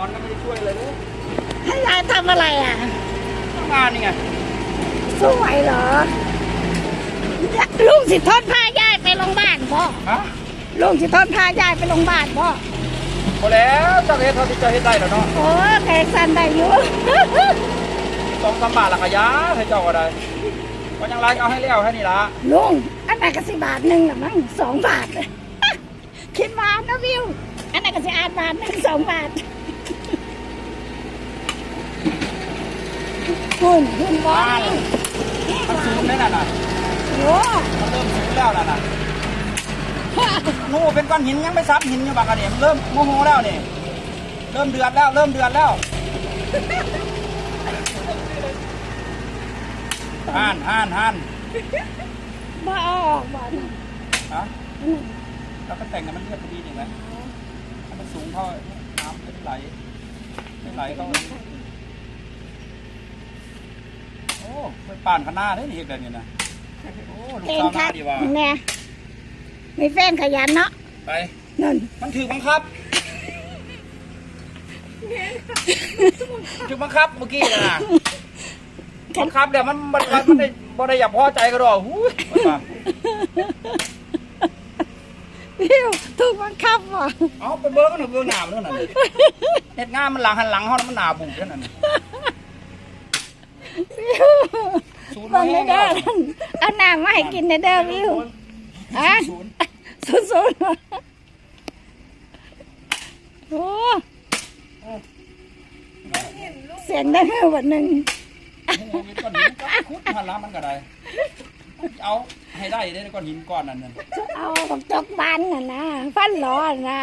มอนก็ไม่ได้ช่วยเลยเลยให้ยายทำอะไรอะทำงานนี่ไงสวยเหรอ ลุงสิทนพายายไปโรงพยาบาลพ่อฮะลุงสิทนพายายไปโรงพยาบาลพ่อพอแล้วเจ้าเฮ็ดเท่าที่เจะเฮ็ดได้แล้วเนาะโอ้แขกสันได้อยู่สองสามบาทละขยะให้เจ้าก็ได้ก็ยังไรเอาให้เลี้ยวให้นี่ละลุงอันไหนก็สิบาทหนึ่งละมั้งสองบาทคิดมานะวิว อันไหนก็สิอาทบาทหนึ่งสองบาท หุ่นหุ่นบอลมันสูงได้น่ะน่ะโอ้มันเริ่มสูงแล้วน่ะน่ะนู่เป็นก้อนหินยังไม่ซับหินอยู่บางกระเดียมเริ่มโมโหแล้วนี่เริ่มเดือดแล้ว เริ่มเดือดแล้วห่านห่านห่านบ้าออกบ้านฮะแล้วก็แต่งกันมันเรียบพอดีนี่ไหมให้มันสูงเท่าน้ำไม่ไหลไม่ไหลก็โอ้ไปป่านข้างหน้าได้นี่เห็นแบบนี้นะโอ้ลูกเก่งสาวหคัน้ากดีว่ะแน่มีแฟนขยันเนาะไปนั่นมันถือบังคับถือบังคับเมื่อกี้นะบังคับเดี๋ยวมันมันมันมันได้บ่ได้อยากพอใจก็ดอกหูยมันว่าวิวถูกบังคับว่ะเอาไปเบิ้งหน่อยเบิ้งหน้ามันนั่นน่ะเฮ็ดงานมันหลังหันหลังเฮานะมันหน้าบูดนั่นน่ะวิว ศูนย์บังแห้เด้งอเอาน้ำมาให้กินเด้อวิวอะศูนย์สุดสุดโอ้เสียงได้แค่วันหนึ่งโอ้โหมีก้อนหินก็คุดหันหลังมันก็ได้เอาให้ได้ได้ก้อนหินก้อนนั้นน่ะจะเอาบักจกบานน่ะนะฟันล้อน่ะ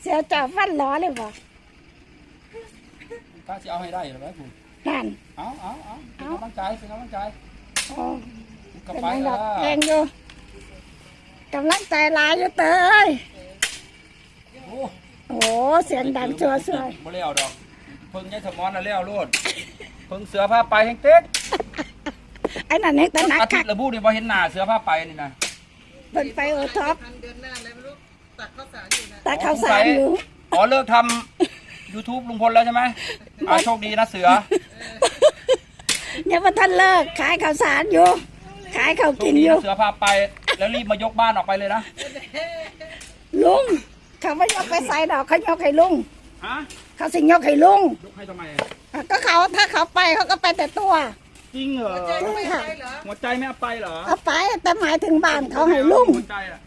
เสียจ่อฟันล้อเลยบ่ ก็สิเอาให้ได้หรือไว้กูนั่นเอาเอาเอาเป็นกำลังใจเป็นกำลังใจโอ้กลับเป็นไปไงเอดอกอแรงอยู่กำลังใจหลายอยู่เตยโอ้โอ้เสียงดังชัวร์สวยบ่เลี้ยวดอกเพิ่งยายสมอนน่ะเลี้ยวโลดเพิ่งเสือผ้าไปแห่งเต๊กไอ้นั่นเองตะนักอาทิคัตกย์ละบูนี่บ่เห็นหน้าเสือผ้าไปนี่นะเป็นไปโอท็อปทันเดือนหน้าเลยไม่รู้ตักข้าวสารอยู่นะตักข้าวสารอยู่อ๋อเลิกทำ YouTube ลุงพลแล้วใช่ไหม อ่าโชคดีนะเสือเนี่ยพอท่านเลิก ขายข้าวสารอยู่ ขายข้าวโชกิคนดีอยู่ นะเสือผ้าไป แล้วรีบมายกบ้านออกไปเลยนะลุง เขาไม่ยกไปใส่ดอกเขายกให้ลุง ฮะเขาสิยกให้ลุงยกให้ทำไมอะก็เขาถ้าเขาไปเขาก็ไปแต่ตัว จริงเหรอใจก็ไม่ใช่เหรอหัวใจไม่เอาไปเหรอเอาไปแต่หมายถึงบ้านเขาให้ลุงหัวใจอะ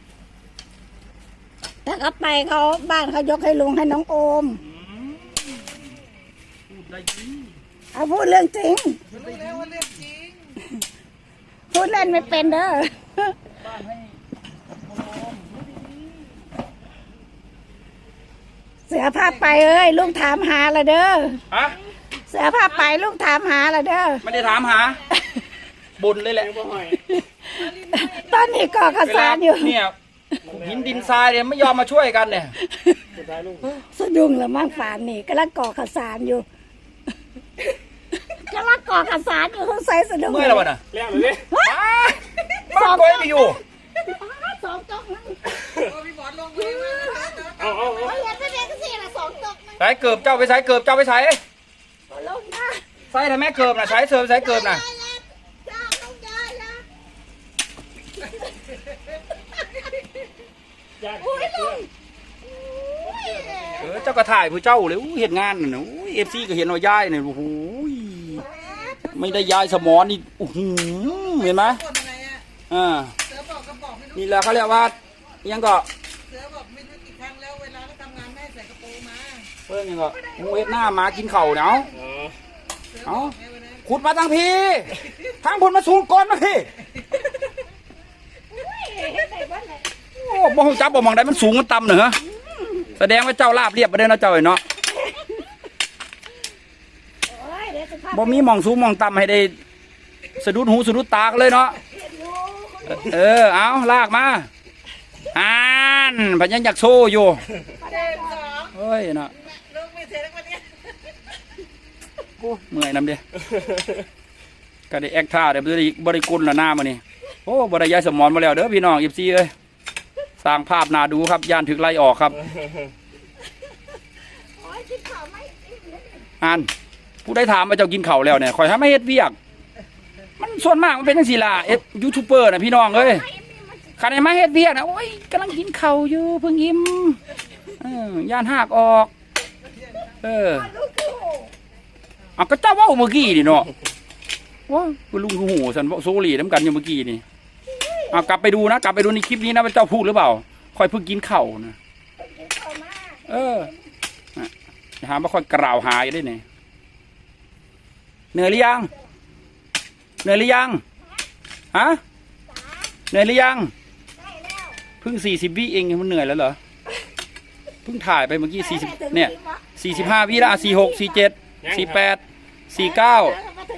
ถ้าเขาไปเขาบ้านเขายกให้ลุงให้น้องโอม อืมพูดได้จริง เอาพูดเรื่องจริง รู้แล้วว่าเรื่องจริง พูดเล่นไม่เป็นเด้อบ้านให้โอมเสือผ้าไปเอ้ยลุงถามหาละเด้อฮะเสือผ้าไปลุงถามหาละเด้อไม่ได้ถามหาบุญเลยแหละตอนนี้ก่อข้าวเวสาลารอยู่เนี่ยหินดินทรายเนี่ยไม่ยอมมาช่วยกันเนี่ยสะดุ้งละมั่งฝานนี่กำลังก่อข้าวสารอยู่ กำลังก่อข้าวสารอยู่ใส่สะดุ้งเมื่อยแล้ววะน่ะเลี้ยงเลยบ้าบ้าก้อยไปอยู่สองจกนั่งโอ้พี่บอลลงไปมานะคะเดี๋ยวเอาเอาเอาเอาอย่าไปเรียนกันสิละสองจกนั่งใส่เกือบเจ้าไปใส่เกือบเจ้าไปใส่เอาลงนะใส่ทำไมเกือบน่ะใส่เสริมใส่เกือบน่ะจ้าลงจ้าจ้าย่างอุ้ยลุง เออเจ้าก็ถ่ายผู้เจ้าเลยอู้เห็นงานน่ะนะเอฟซีก็เห็นว่าย้ายเนี่ยโอ้โหไม่ได้ย้ายสมอนนี่โอ้โหเห็นไหมกดอะไรอะอ่าเสือบอกก็บอกไม่รู้นี่แหละเขาเรียกว่ายังก็เสือบอกไม่รู้กี่ครั้งแล้วเวลาเราทำงานแม่ใส่กระโปรงมาเพิ่งยังก็งูเฮ็ดหน้าหมากินเข่าวเนาะอ๋อเสือเอ้าบอกไงวันนั้นขุดมาทางพี่ทางบนมาสูงก่อนมาพี่โอ้บ่ฮู้จับบ่มองได้มันสูงมันต่ำเหรอ แสดงว่าเจ้าลาบเรียบไปได้เนาะเจ้าไอ้เนาะโอ้ยเดี๋ยวจะพาบ่มีหมองสูงหมองต่ำให้ได้สะดุดหูสะดุดตากันเลยเนาะ เออ เอาลากมาอ่านพันยังอยากโชว์อยู่เดินสองเฮ้ยเนาะลงไม่เสร็จแล้ววันเนี้ยโอ้เมื่อยนำเด้ก็ได้แอคท่าเดี๋ยวบ่ได้บ่ได้กุนละหน้ามานี่โอ้บ่ได้ย้ายสมอนมาแล้วเด้อพี่น้อง14เอ้ย สร้างภาพน่าดูครับย่านถึกไล่ออกครับกินข้าวไหมอิ่มเลยอ่านผู้ได้ถามว่าเจ้ากินข้าวแล้วเนี่ยคอยทำให้เฮ็ดเวียก มันส่วนมากมันเป็นจังซี่ล่ะเอฟยูทูบเบอร์น่ะพี่น้องเอ้ยไอ้นี่มันสิคันไอ้มาเฮ็ดเวียกนะโอ้ยกำลังกินข้าวอยู่เพิ่งอิ่มเออย่านหากออก เออลูกคือโหเอาก็เจ้าเว่าเมื่อกี้นี่เนาะว้าคุณลุงคือหูสันเว้าโซลีน้ำกันอยู่เมื่อกี้นี่ เอากลับไปดูนะกลับไปดูในคลิปนี้นะว่าเจ้าพูดหรือเปล่าคอยเพิ่งกินเข้านะเออนะอย่าหาว่าค่อยกล่าวหายได้เนี่ยเหนื่อยหรือยัง เหนื่อยหรือยังฮะเหนื่อยหรือยังเพิ่งสี่สิบวิเองมันเหนื่อยแล้วเหรอเพิ่งถ่ายไปเมื่อกี้สี่สิบเนี่ยสี่สิบห้าวิแล้วสี่หกสี่เจ็ดสี่แปดสี่เก้า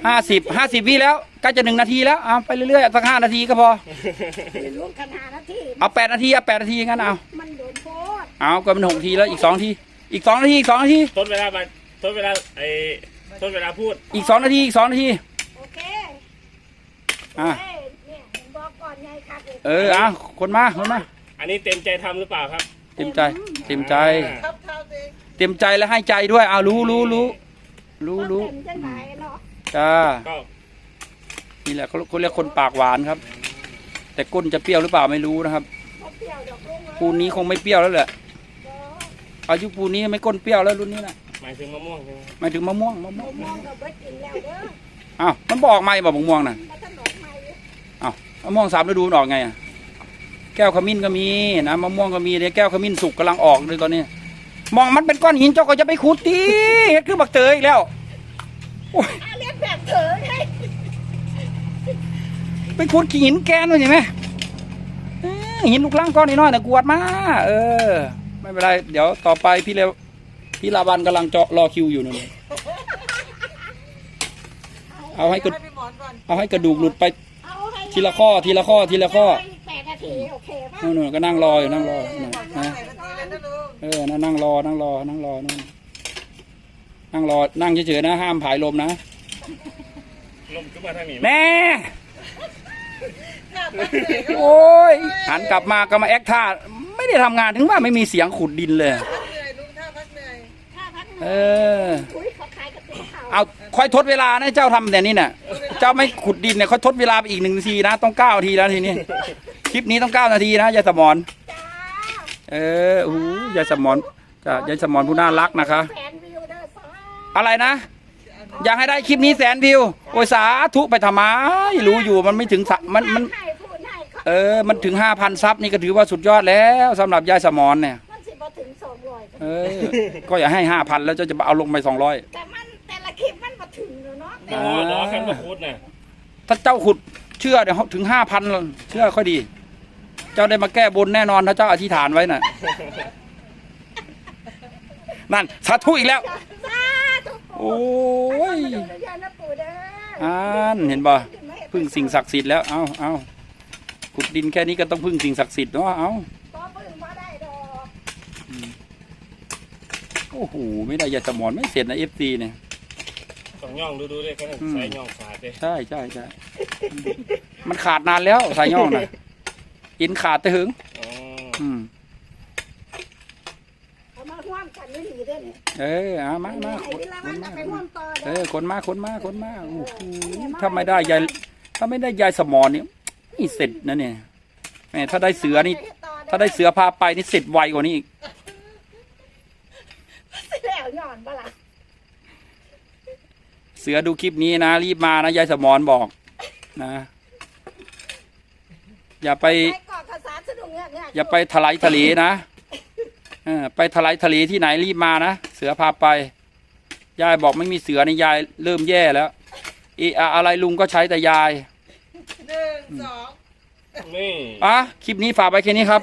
ห้าสิบห้าสิบวิแล้วใกล้จะหนึ่งนาทีแล้วเอาไปเรื่อยๆสักห้านาทีก็พอรวมกันหานาทีเอาแปดนาทีเอาแปดนาทีงั้นเอามันโดนโพดเอาก็เป็นหกนาทีแล้วอีกสองนาทีอีกสองนาทีอีกสองนาทีทดเวลาไปทดเวลาไอ้ทดเวลาพูดอีกสองนาทีอีกสองนาทีโอเคอะเอ้ยเนี่ยเห็นบอกก่อนไงครับเอออะคนมาคนมาอันนี้เต็มใจทำหรือเปล่าครับเต็มใจเต็มใจทับเท้าตัวเองเต็มใจและให้ใจด้วยเอารู้รู้รู้รู้รู้ เต็มจังไหนเนาะ จ้าก็นี่แหละเขาเขาเรียกคนปากหวานครับ แต่ก้นจะเปรี้ยวหรือเปล่าไม่รู้นะครับบ่เปรี้ยวดอกลงเลยปูนนี้คงไม่เปรี้ยวแล้วแหละอายุปูนนี้ไม่ก้นเปรี้ยวแล้วรุ่นนี้นะหมายถึงมะม่วงใช่ไหมหมายถึงมะม่วงมะม่วงมองกับเบิดกินแล้วเด้ออ้าวมันบอกไม่บอกมะม่วงน่ะมาถนนใหม่อ้าวมะม่วงสามฤดูมันออกไงอะแก้วขมิ้นก็มีนะมะม่วงก็มีเนี่ยแก้วขมิ้นสุกกำลังออกเลยตอนนี้ มองมันเป็นก้อนหินเจ้าก็จะไปขุดตีเฮ็ดคือบักเตยอีกแล้วโอ้ยอา เรียนแบบเถอไงไปขุดขี้หินแกนมันเห็นไหมเอ้ยหินลูกลังก้อนน้อยๆนะกวดมา เออ ไม่เป็นไร เดี๋ยวต่อไปพี่เลวพี่ลาวันกำลังเจาะรอคิวอยู่นั่นเอาให้กระให้พี่หมอนก่อนเอาให้กระดูกหลุดไปเอาให้ทีละข้อทีละข้อทีละข้อแปดนาทีโอเคป่ะนู่นๆก็นั่งรออยู่นั่งรออยู่ก่อนนะใส่นาทีเลยนะลุงเออนั่งนั่งรอนั่งรอนั่งรอนั่งนั่งรอนั่งเฉยๆนะห้ามผายลมนะ ลมขึ้นมาทางนี้แน่หน้าพักเหนื่อยก็โอ้ยหันกลับมาก็มาแอคท่าไม่ได้ทำงานถึงว่าไม่มีเสียงขุดดินเลยพักเหนื่อยลุงท่าพักเหนื่อยถ้าพักเออคุยเขาขายกระติกข้าวเอาค่อยทดเวลานะเจ้าทำแต่นี่น่ะ เจ้าไม่ขุดดินเนี่ยค่อยทดเวลาไปอีกหนึ่งนาทีนะต้องเก้านาทีแล้วทีนี้คลิปนี้ต้องเก้านาทีนะยายสมอนจ้าเออโอ้โหยายสมอนจ้ะยายสมอนผู้น่ารักนะคะแฟนวิวเด้อสา อะไรนะ อยากให้ได้คลิปนี้แสนวิว โอ้ยสาธุไปทำไมรู้อยู่มันไม่ถึงสะมันมัน ให้พูดให้เขาเออ มันถึงห้าพันซับนี่ก็ถือว่าสุดยอดแล้วสำหรับยายสมอนเนี่ย มันสิบ่ถึงสองร้อยเออ ก็อย่าให้ห้าพันแล้วเจ้าจะเอาลงไปสองร้อยแต่มันแต่ละคลิปมันบ่ถึงเนาะโอ้โหล้อคันมาพูดน่ะถ้าเจ้าขุดเชื่อเดี๋ยวถึงห้าพันเชื่อค่อยดี เจ้าได้มาแก้บนแน่นอนถ้าเจ้าอธิษฐานไว้น่ะ นั่นสาธุอีกแล้ว สาธุ โอ้ยดูเยอะนะปู่เด้ออ่านเห็นบ่พึ่งสิ่งศักดิ์สิทธิ์แล้วเอาเอาขุดดินแค่นี้ก็ต้องพึ่งสิ่งศักดิ์สิทธิ์เนาะเอาบ่ปึ้งบ่ได้ดอกโอ้โหไม่ได้ยาสมอนไม่เสร็จนะเอฟซีเนี่ยต้องย่องดูดูๆเลยเขาอืมใส่ย่องขาดเลยใช่ใช่ใช่มันขาดนานแล้วสายย่องนะอินขาดแต่หึงอ๋ออืม เอามา ร่วมกันนี่หนีเด้อนี่เออเอามามาให้เวลามันไปร่วมต่อเอเด้ออคนมาคนมาคนมาโอ้โหถ้าไม่ได้ยายถ้าไม่ได้ยายสมอนนี่นี่เสร็จนะเนี่ยแหมถ้าได้เสือนี่ ถ้าได้เสือพาไปนี่เสร็จไวกว่านี้อีกสิแล้วย้อนบ่ล่ะเสือดูคลิปนี้นะรีบมานะยายสมอนบอกนะ อย่าไป ไปเกาะภาษาสนุกเนี่ยเนี่ยอย่าไปถลายทะเลนะเออไปถลายทะเลที่ไหนรีบมานะ เสือพาไป ยายบอกไม่มีเสือในยายเริ่มแย่แล้วอีอะอะไรลุงก็ใช้แต่ยายหนึ่งสองนี่อะคลิปนี้ฝากไปแค่นี้ครับ